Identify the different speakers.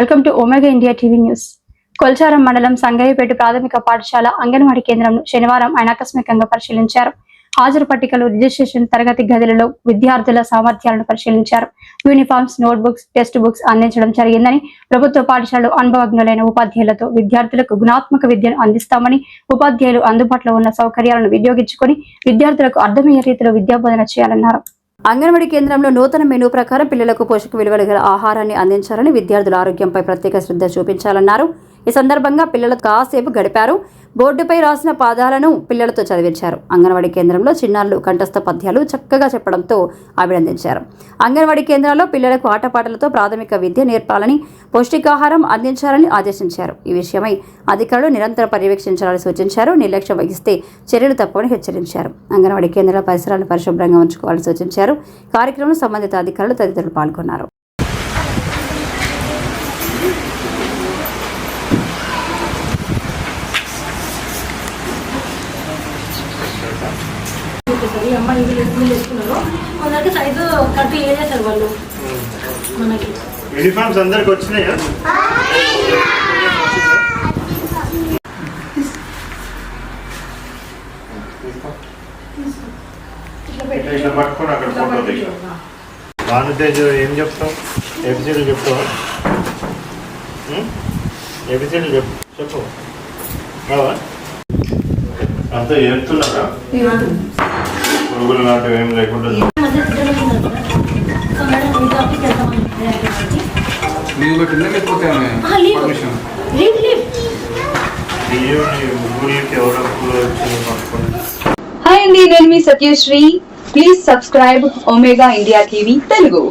Speaker 1: Welcome to Omega India TV news. Kolcharam మండలం సంగయ్యపేట ప్రాథమిక పాఠశాల అంగన్వాడీ కేంద్రంను శనివారం ఆయన ఆకస్మికంగా పరిశీలించారు. హాజరు పట్టికలు రిజిస్ట్రేషన్ తరగతి గదులలో విద్యార్థుల సామర్థ్యాలను పరిశీలించారు. యూనిఫామ్స్ నోట్బుక్స్ టెక్స్ట్ బుక్స్ అందించడం జరిగిందని ప్రభుత్వ పాఠశాలలు అనుభవజ్ఞులైన ఉపాధ్యాయులతో విద్యార్థులకు గుణాత్మక విద్యను అందిస్తామని ఉపాధ్యాయులు అందుబాటులో ఉన్న సౌకర్యాలను వినియోగించుకొని విద్యార్థులకు అర్థమయ్యే రీతిలో విద్యాబోధన చేయాలన్నారు. అంగన్వాడీ కేంద్రంలో నూతన మెనూ ప్రకారం పిల్లలకు పోషక విలువలు గల ఆహారాన్ని అందించాలని విద్యార్థుల ఆరోగ్యంపై ప్రత్యేక శ్రద్ధ చూపించాలన్నారు. ఈ సందర్భంగా పిల్లలతో కాసేపు గడిపారు. బోర్డుపై రాసిన పాదాలను పిల్లలతో చదివించారు. అంగన్వాడీ కేంద్రంలో చిన్నారులు కంఠస్థ పద్యాలు చక్కగా చెప్పడంతో అభినందించారు. అంగన్వాడీ కేంద్రాల్లో పిల్లలకు ఆటపాటలతో ప్రాథమిక విద్య నేర్పాలని పౌష్టికాహారం అందించాలని ఆదేశించారు. ఈ విషయమై అధికారులు నిరంతరం పర్యవేక్షించాలని సూచించారు. నిర్లక్ష్యం వహిస్తే చర్యలు తప్పవని హెచ్చరించారు. అంగన్వాడీ కేంద్రాల పరిసరాలను పరిశుభ్రంగా ఉంచుకోవాలని సూచించారు. కార్యక్రమంలో సంబంధిత అధికారులు తదితరులు పాల్గొన్నారు.
Speaker 2: ఈ అమ్మాయి ఇది వీళ్ళు వేసుకున్నారు కొందరికి సైజు కరెక్ట్ వేసేసారు వాళ్ళు. మనకి.
Speaker 3: యూనిఫామ్స్ అందరికి వచ్చినాయా? ఇట్లా ఇట్లా పట్టుకొని అక్కడ ఫోటో దిగు. భానుతేజ్ ఏం చెప్తావు? ఎబిసిడీలు చెప్తావా? ఎబిసిడీలు చెప్పు. చెప్పు అంతా ఏడుతున్నారా పురుగులు లాంటివి ఏం లేకుండా
Speaker 4: లీవ్ పెట్టిందా లేకపోతే పర్మిషన్
Speaker 5: హాయ్ అండి నేను మీ Satyasri. Please subscribe Omega India TV Telugu.